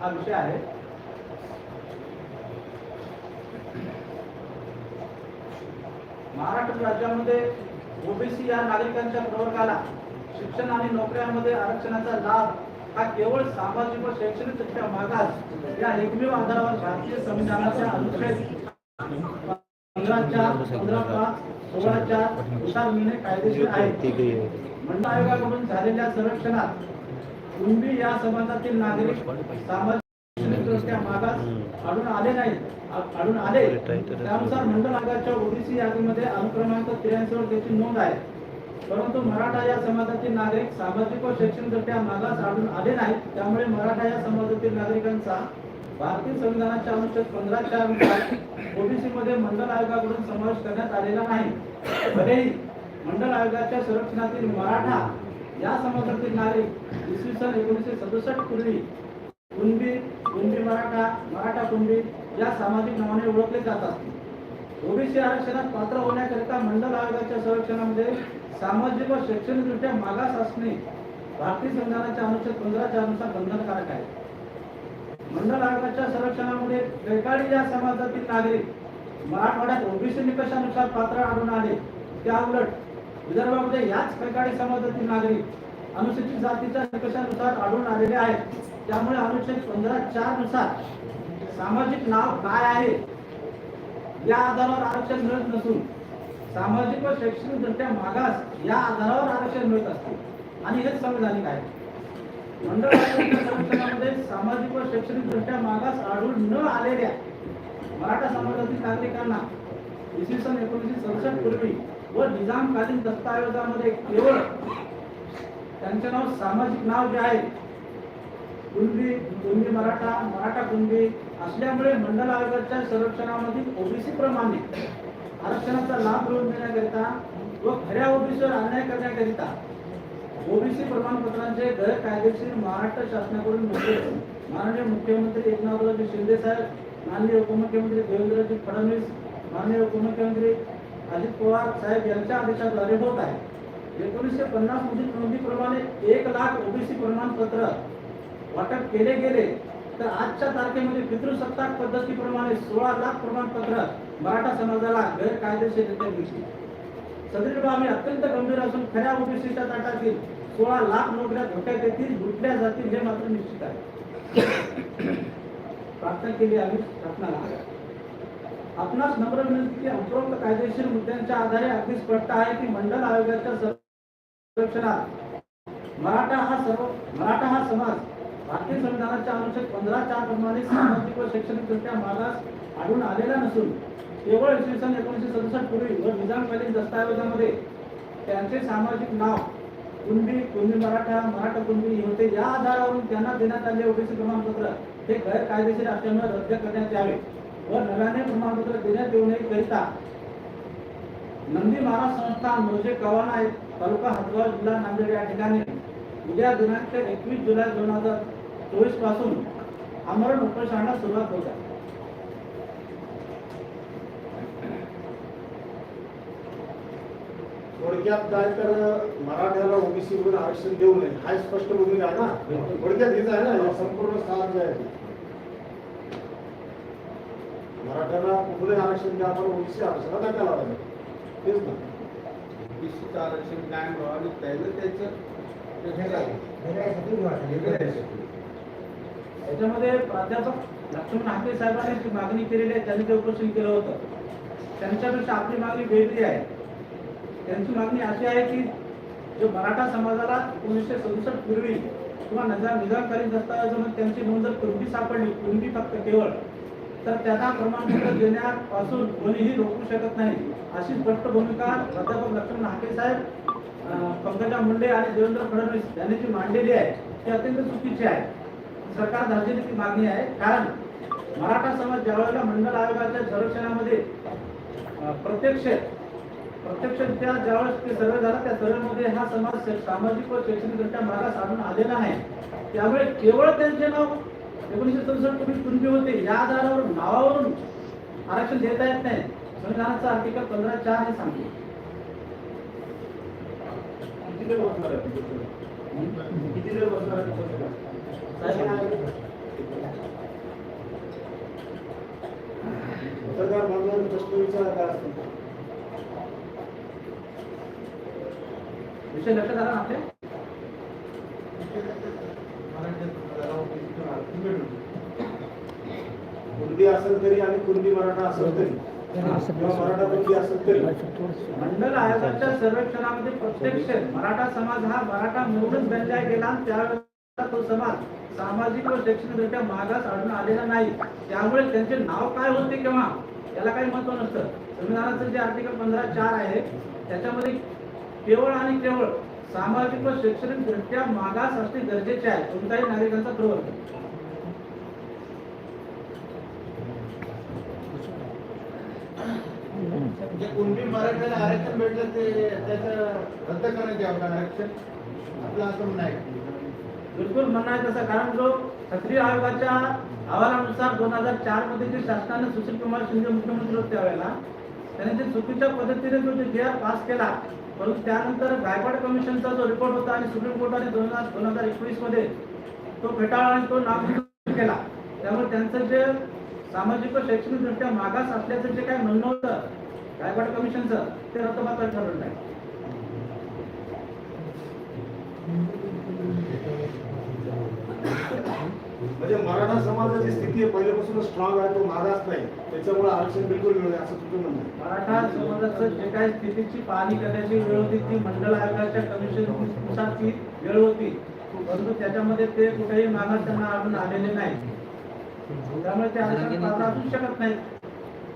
हा विषय आहे. महाराष्ट्र राज्यामध्ये ओबीसी या नागरिकांच्या प्रवर्गाला शिक्षण आणि नोकऱ्यांमध्ये आरक्षणाचा लाभ हा केवळ सामाजिक व शैक्षणिक दृष्ट्या मागास या एकमेव आधारावर भारतीय संविधानाच्या अनुच्छेद पंधराच्या पंधरा पाच सोळा कायदेशीर आहे. मंडळ आयोगाकडून झालेल्या संरक्षणात कुणबी या समाजातील नागरिक सामाजिक मागास आढळून आले नाहीत. आढळून आले. त्यानुसार मंडळ आगाच्या ओबीसी यादीमध्ये अनुक्रमांक त्र्याऐंशी वर त्याची नोंद आहे. परंतु मराठा या समाजातील नागरिक सामाजिक व शैक्षणिकदृष्ट्या मागास आढळून आले नाहीत. त्यामुळे मराठा या समाजातील नागरिकांचा भारतीय संविधानाच्या अनुच्छेद पंधराच्या चार ओबीसी मध्ये मंडळ आयोगाकडून समावेश करण्यात आलेला नाही. भलेही मंडळ आयोगाच्या संरक्षणातील मराठा या समाजातील नागरिक इसवी सन एकोणीसशे सदुसष्ट पूर्वी कुणबी कुणबी मराठा मराठा कुणबी या सामाजिक नावाने ओळखले जातात ओबीसी आरक्षणात पात्र होण्याकरिता मंडळ आयोगाच्या संरक्षणामध्ये सामाजिक व शैक्षणिकदृष्ट्या मागास असणे भारतीय संविधानाच्या अनुच्छेद पंधरा अनुसार बंधनकारक आहे. मंडल आयोगाच्या संरक्षणामध्ये कैकाडी या समाजातील नागरिक मराठवाड्यात ओबीसी निकषानुसार पात्र आढळून आले. त्या उलट विदर्भामध्ये याच प्रकारे समाजातील नागरिक अनुसूचित जातीच्या निकषानुसार आढळून आलेले आहेत. त्यामुळे अनुच्छेद पंधरा चारनुसार सामाजिक नाव काय आहे? या आधारावर आरक्षण मिळत नसून सामाजिक व शैक्षणिक दृष्ट्या मागास या आधारावर आरक्षण मिळत असते. आणि हेच संविधानिक आहे. मंडळ संरक्षणामध्ये सामाजिक व शैक्षणिक दृष्ट्या मागास आढळून न आलेल्या मराठा समाजातील नागरिकांना इसवी सन एकोणीसशे सदुसष्ट पूर्वी व निजामकालीन दस्तावेजामध्ये केवळ त्यांचे नाव सामाजिक नाव जे आहे कुणबी कुणबी मराठा मराठा कुणबी असल्यामुळे मंडल आयोगाच्या संरक्षणामधील ओबीसी प्रमाणे आरक्षणाचा लाभ मिळवून देण्याकरिता व खऱ्या ओबीसीवर अन्याय करण्याकरिता ओबीसी प्रमाणपत्रांचे गैरकायदेशीर महाराष्ट्र शासनाकडून माननीय मुख्यमंत्री एकनाथरावजी शिंदे साहेब माननीय उपमुख्यमंत्री देवेंद्रजी फडणवीस माननीय उपमुख्यमंत्री अजित पवार साहेब यांच्या आदेशाद्वारे होत आहे. एकोणीसशे पन्नास मधील नोंदीप्रमाणे एक लाख ओबीसी प्रमाणपत्र वाटप केले गेले. तर आजच्या तारखेमध्ये पितृसत्ताक पद्धतीप्रमाणे सोळा लाख प्रमाणपत्र मराठा समाजाला गैरकायदेशीररित्या मिळतील. सदरील बाबी अत्यंत गंभीर असून खऱ्या ओबीसीच्या ताटातील सोळा लाख नोकऱ्या धोक्यात येतील लुटल्या जातील हे मात्र निश्चित आहे. प्रार्थना केली आम्ही. शासनाला आपणास नम्र विनंती की उपरोक्त कायदेशीर मुद्द्यांच्या आधारे अगदी स्पष्ट आहे की मंडल आयोगाच्या संरक्षणात मराठा हा सर्व मराठा हा समाज भारतीय संविधानाच्या अनुच्छेद पंधरा चार प्रमाणे सामाजिक व शैक्षणिकदृष्ट्या मागास आढळून आलेला नसून केवळ इसवी सन एकोणीसशे सदुसष्ट पूर्वी व निजामकालीन दस्तावेजामध्ये त्यांचे सामाजिक नाव कुणबी कुणबी मराठा मराठा कुणबी होते या आधारावरून त्यांना देण्यात आले ओबीसी प्रमाणपत्र हे गैरकायदेशीर असल्यामुळे रद्द करण्यात यावे. व नव्याने प्रमाणपत्र देण्यात येऊ नये करिता नंदी महाराज संस्थान मोजे कवाना तालुका हदगाव जिल्हा नांदेड या ठिकाणी. उद्या दिनांक एकवीस जुलै दोन हजार चोवीसपासून आमरण उपोषणाला सुरुवात होत आहे. थोडक्यात काय तर मराठ्याला ओबीसी मध्ये आरक्षण देऊ नये हा स्पष्ट भूमिका आहे ना? थोडक्यात हेच आहे ना हे. संपूर्ण स्थान जे आहे मराठ्याला कुठलंही आरक्षण द्या आपण ओबीसी आरक्षणाला धक्का लावायला तेच ना. ओबीसीचं आरक्षण कायम राहावं आणि त्याचं त्याचं याच्यामध्ये प्राध्यापक लक्ष्मण हाके साहेबांनी जी मागणी केलेली आहे त्यांनी ते उपोषण केलं होतं. त्यांच्यापेक्षा आपली मागणी वेगळी आहे. त्यांची मागणी अशी आहे की जो मराठा समाजाला एकोणीसशे सदुसष्ट पूर्वी किंवा निजाम निजामकालीन दस्तावेजामध्ये त्यांची नोंद जर कुणबी सापडली कुणबी फक्त केवळ तर त्यांना प्रमाणपत्र देण्यापासून कोणीही रोखू शकत नाही. अशी स्पष्ट भूमिका प्राध्यापक लक्ष्मण हाके साहेब पंकजा मुंडे आणि देवेंद्र फडणवीस यांनी जी मांडलेली आहे ती अत्यंत चुकीची आहे. सरकार धार्जिली ती मागणी आहे. कारण मराठा समाज ज्यावेळेला मंडल आयोगाच्या संरक्षणामध्ये प्रत्यक्ष प्रत्यक्ष त्या ज्यावेळेस ते सर्वे झालं त्या सर्वेमध्ये हा समाज सामाजिक व शैक्षणिकदृष्ट्या मागास आणून आलेला आहे. त्यामुळे केवळ त्यांचे नाव एकोणीसशे सदुसष्ट कमी पूर्वी होते. या आधारावर नावावरून आरक्षण देता येत नाही. संविधानाचा आर्टिकल पंधरा चार हे सांगते. विषय लक्षात आला ना आपल्या? तरी आणि कुणबी मराठा असेल तरी. किंवा मराठा कुणबी असेल तरी. मंडल आयोगाच्या सर्वेक्षणामध्ये प्रत्यक्ष मराठा समाज हा मराठा बनला गेला त्यावेळेला तो समाज सामाजिक व शैक्षणिकदृष्ट्या मागास आढळून आलेला नाही. त्यामुळे त्यांचे नाव काय होते केव्हा याला काही महत्त्व नसतं. संविधानाचं जे आर्टिकल पंधरा चार आहे त्याच्यामध्ये केवळ आणि केवळ सामाजिक व शैक्षणिक दृष्ट्या मागास असणे गरजेचे आहे. कोणत्याही नागरिकांचा प्रवर्ग. जे कुणबी मराठ्याला आरक्षण भेटलं ते त्याचं रद्द करायचे आपलं आरक्षण. आपलं असं म्हणणं आहे बिलकुल म्हणणं आहे तसं कारण जो सक्रिय आयोगाच्या अहवालानुसार दोन हजार चारमध्ये जे शासनाने सुशील कुमार शिंदे मुख्यमंत्री होते त्यावेळेला त्यांनी जे चुकीच्या पद्धतीने जो जे आर पास केला परंतु त्यानंतर गायकवाड कमिशनचा जो रिपोर्ट होता आणि सुप्रीम कोर्टाने दोन हजार दोन हजार एकवीसमध्ये तो फेटाळला आणि तो नामंजूर केला. त्यामुळे त्यांचं जे सामाजिक व शैक्षणिक दृष्ट्या मागास असल्याचं जे काय म्हणणं होतं गायकवाड कमिशनचं ते रद्दबातल ठरवलं आहे. म्हणजे मराठा समाजाची स्थिती आहे पहिल्यापासूनच स्ट्रॉंग आहे तो मागास नाही. त्याच्यामुळे आरक्षण बिलकुल मिळू नये असं तुझं म्हणणं. मराठा समाजाचं जे काही स्थितीची पाहणी करण्याची वेळ होती ती मंडळ आयोगाच्या कमिशननुसार ती वेळ होती. परंतु त्याच्यामध्ये ते कुठेही मागास त्यांना आढळून आलेले नाही. त्यामुळे ते आरक्षण पात्र असू शकत नाही.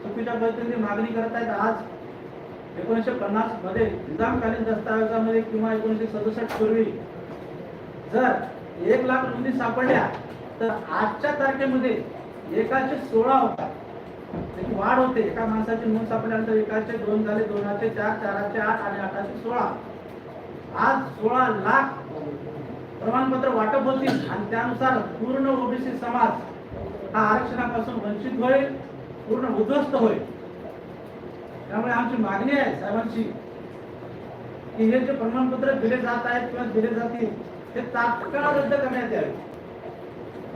चुकीच्या पद्धतीने मागणी करत आहेत आज. एकोणीसशे पन्नासमध्ये निजामकालीन दस्तावेजामध्ये किंवा एकोणीसशे सदुसष्ट पूर्वी जर एक लाख नोंदी सापडल्या तर आजच्या तारखेमध्ये एकाचे सोळा होता त्याची वाढ होते. एका माणसाची नोंद सापडल्यानंतर एकाचे दोन झाले दोनाचे चार चाराचे आठ आणि आठाचे सोळा. आज सोळा लाख प्रमाणपत्र वाटप होतील आणि त्यानुसार पूर्ण ओबीसी समाज हा आरक्षणापासून वंचित होईल. पूर्ण उद्ध्वस्त होईल. त्यामुळे आमची मागणी आहे साहेबांची की हे जे प्रमाणपत्र दिले जात आहेत किंवा दिले जातील ते तात्काळ रद्द करण्यात यावे.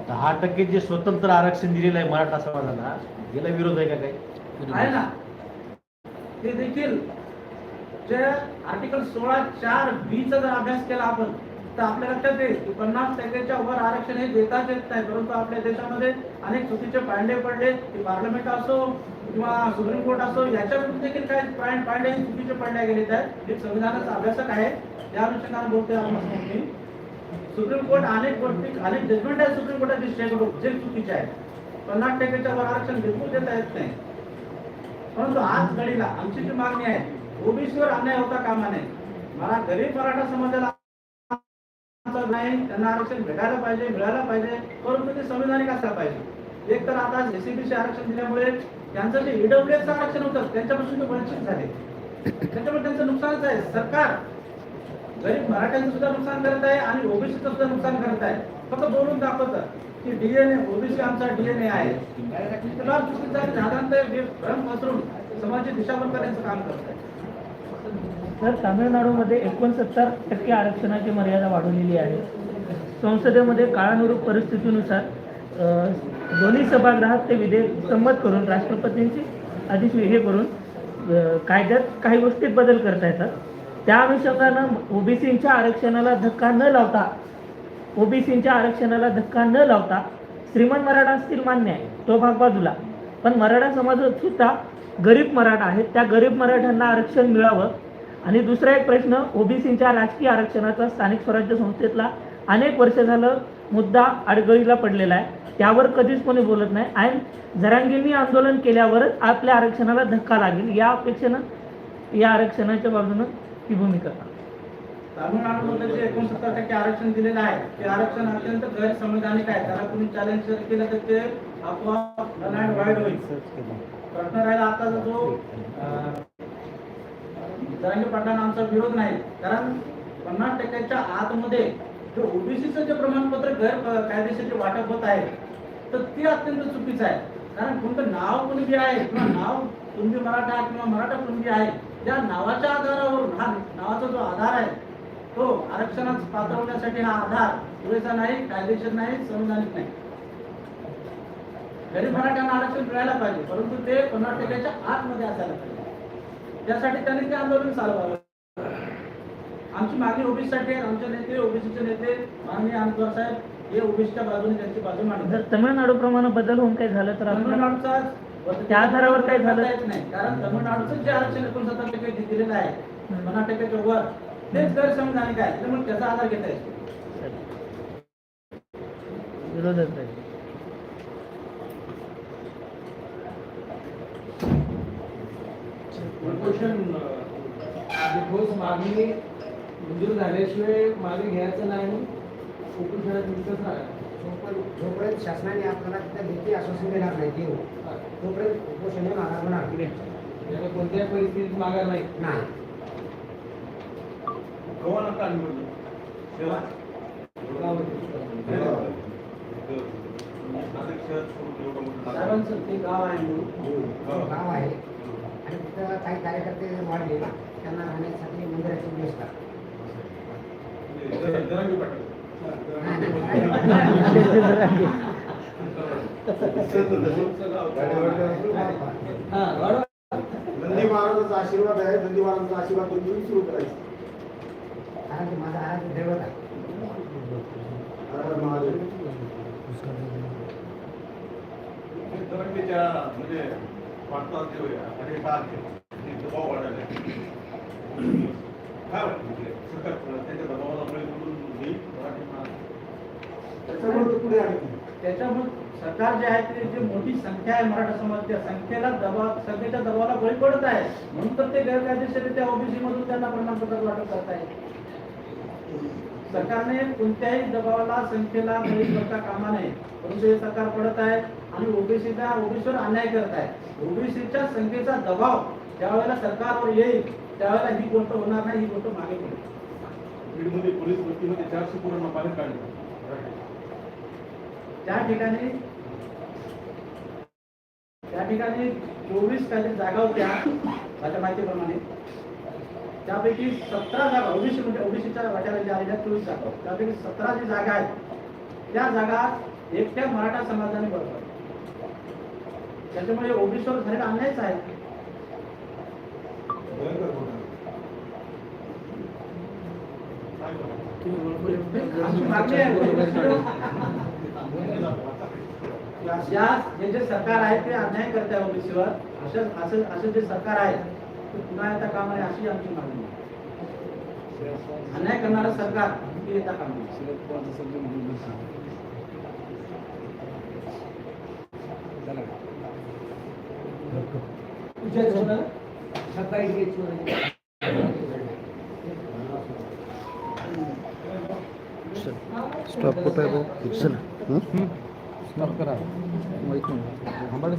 दहा टक्के जे स्वतंत्र आरक्षण दिलेलं आहे मराठा समाजाला याला विरोध आहे का काही? आहे ना. ते देखील जे आर्टिकल सोळा चार बी चा जर अभ्यास केला आपण तर आपल्या लक्षात येईल की पन्नास टक्क्याच्या वर आरक्षण हे देताच येत नाही. परंतु आपल्या देशामध्ये अनेक चुकीचे पांडे पडले. की पार्लमेंट असो किंवा सुप्रीम कोर्ट असो याच्याकडून देखील काय पांडे हे चुकीचे पांड्या गेलेत. आहेत एक संविधानाचा अभ्यासक आहे. त्या अनुषंगाने बोलतोय आपण. सुप्रीम कोर्ट अनेक गोष्टी अनेक जजमेंट आहे सुप्रीम कोर्टाचे स्टेकडून जे चुकीचे आहेत पन्नास टक्क्याच्या वर आरक्षण बिलकुल देता येत नाही. परंतु आज घडीला आमची जी मागणी आहे ओबीसीवर अन्याय होता कामा नये. मला गरीब मराठा समाजाला नाही त्यांना आरक्षण भेटायला पाहिजे मिळायला पाहिजे परंतु ते संविधानिक असायला पाहिजे. एक तर आता एसीबीसी आरक्षण दिल्यामुळे त्यांचं जे ईडब्ल्यूएस आरक्षण होतं त्यांच्यापासून ते वंचित झाले. त्याच्यामुळे त्यांचं नुकसानच आहे. सरकार गरीब मराठ्यांचं सुद्धा नुकसान करत आहे आणि ओबीसीचं सुद्धा नुकसान करत आहे. फक्त बोलून दाखवतं की डीएनए ओबीसी आमचा डीएनए आहे. त्याला चुकीचं साधारणतः भ्रम पसरून समाजाची दिशाभूल करण्याचं काम करत आहे. तर तामिळनाडूमध्ये एकोणसत्तर टक्के आरक्षणाची मर्यादा वाढवलेली आहे. संसदेमध्ये काळानुरूप परिस्थितीनुसार दोन्ही सभागृहात ते विधेयक संमत करून राष्ट्रपतींची आधीच हे करून कायद्यात काही गोष्टीत बदल करता येतात. त्या अनुषंगानं ओबीसींच्या आरक्षणाला धक्का न लावता ओबीसींच्या आरक्षणाला धक्का न लावता श्रीमंत मराठा असतील मान्य आहे तो भाग बाजूला. पण मराठा समाजात सुद्धा गरीब मराठा आहेत. त्या गरीब मराठ्यांना आरक्षण मिळावं आणि दुसरा एक प्रश्न ओबीसींच्या राजकीय आरक्षणाचा स्थानिक स्वराज्य संस्थेतला अनेक वर्ष झालं मुद्दा अडगळीला पडलेला आहे. त्यावर कधीच कोणी बोलत नाही. आणि जरांगींनी आंदोलन केल्यावरच आपल्या आरक्षणाला धक्का लागेल. या अपेक्षेनं या आरक्षणाच्या बाजूनं ही भूमिका. तामिळनाडूमध्ये जे एकोणसत्तर टक्के आरक्षण दिलेलं आहे ते आरक्षण अत्यंत गैरसंवैधानिक आहे. त्याला कुणी चॅलेंज जर केलं तर ते आपोआप होईल. प्रश्न राहिला आता जो जरांगे पाटलांना आमचा विरोध नाही. कारण पन्नास टक्क्याच्या आतमध्ये जे ओबीसीचं जे प्रमाणपत्र गैर कायदेशीर वाटप होत आहे तर ते अत्यंत चुकीचं आहे. कारण कोणतं नाव कुणबी आहे किंवा नाव कुणबी मराठा किंवा मराठा कुणबी आहे त्या नावाच्या आधारावर हा नावाचा जो आधार आहे तो आरक्षणात पात्रवण्यासाठी हा आधार पुरेसा नाही कायदेशीर नाही संविधानिक नाही. गरीब मराठ्यांना आरक्षण मिळायला पाहिजे परंतु ते पन्नास टक्क्याच्या आतमध्ये असायला पाहिजे. त्यासाठी त्यांनी ते आंदोलन चालवावं. आमची मागणी ओबीसीसाठी आहे आमचे नेते ओबीसीचे नेते माननीय आमदार साहेब हे ओबीसीच्या बाजूने त्यांची बाजू जर मांडतात तमिळनाडूप्रमाणे बदल होऊन काही झालं तर तमिळनाडूचा त्या आधारावर काय झालं? येत नाही. कारण तमिळनाडूचं जे आरक्षण एकोणसत्तर टक्के दिलेलं आहे पन्नास टक्क्याच्या वर तेच गैरसंविधानिक आहे त्यामुळे त्याचा आधार घेता येतो विरोधच नाही उपोषण अं, ठोस मागणी मंजूर झाल्याशिवाय मागे घ्यायचं नाही. उपोषणात तिथंच राहा जोपर्यंत जोपर्यंत शासनाने आपल्याला तिथं लेखी आश्वासन देणार नाही देऊ तोपर्यंत उपोषण हे माघार होणार त्यामुळे कोणत्याही परिस्थितीत मागा नाही. नाही. गाव आहे म्हणून. गाव आहे. आणि तिथं काही कार्यकर्ते वाढले. त्यांना राहण्यासाठी मंदिराची व्यवस्था हा. नंदी महाराजांचा आशीर्वाद आहे. नंदी महाराजांचा आशीर्वाद तुम्ही सुरू करायचं. कारण की माझा आराध्य दैवत आहे. हर हर महादेव. जमिनीच्या म्हणजे आणि दबाव वाढायला. काय वाटतं सरकार त्याच्या दबावाला त्याच्यामुळे ते पुढे आले त्याच्यामुळे सरकार जे आहे ते जे मोठी संख्या आहे मराठा समाज त्या संख्येला दबाव संख्येच्या दबावाला बळी पडत आहे. म्हणून तर ते गैरकायदेशीररित्या ओबीसी मधून त्यांना प्रमाणपत्र वाटप करत आहे सरकारने कोणत्याही दबावाला संख्येला बळी पडता कामा नये. परंतु हे सरकार पडत आहे. आणि ओबीसीचा ओबीसीवर अन्याय करत आहे ओबीसीच्या संख्येचा दबाव ज्यावेळेला सरकारवर येईल त्यावेळेला ही गोष्ट होणार नाही ही गोष्ट मागे पडेल. बीडमध्ये पोलीस भरतीमध्ये चारशे पोरांना बाहेर काढले. त्या ठिकाणी त्या ठिकाणी चोवीस काहीतरी जागा होत्या माझ्या माहितीप्रमाणे. त्यापैकी सतरा जागा ओबीसी म्हणजे ओबीसीच्या वाट्याला ज्या आलेल्या चोवीस जागा. त्यापैकी सतरा जी जागा आहेत त्या जागा एकट्या मराठा समाजाने बरोबर त्याच्यामुळे ओबीसीवर झालेला अन्यायच आहे. आहे जे जे सरकार आहे ते अन्याय करत आहे ओबीसीवर. असं असं असं जे सरकार आहे ते पुन्हा येता कामा नये अशी आमची मागणी आहे. अन्याय करणारं सरकार ते येता कामा तुझ्याच होणार? सकाळी. स्टॉप कुठं आहे भाऊ? चला स्टॉप करा. आम्हाला